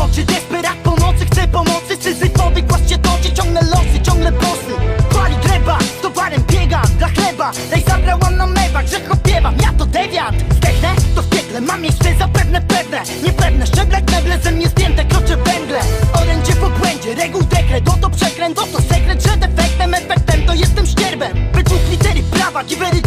oczy, desperat pomocy Chcę pomocy, syzyfowy głaz się toczy Ciągnę losy, ciągle posy Pali gleba, z towarem biegam Dla chleba, daj zabrałam na mewach Grzech opiewam, ja to dewiant. Zdechnę, to w piekle, mam miejsce zapewne pewne Niepewne, szczeble, kneble, ze mnie zdjęte Kroczę węgle, orędzie w obłędzie Reguł dekret, oto przekręt, oto sekret Że defektem, efektem, to jestem ścierbem. Według litery prawa, giwery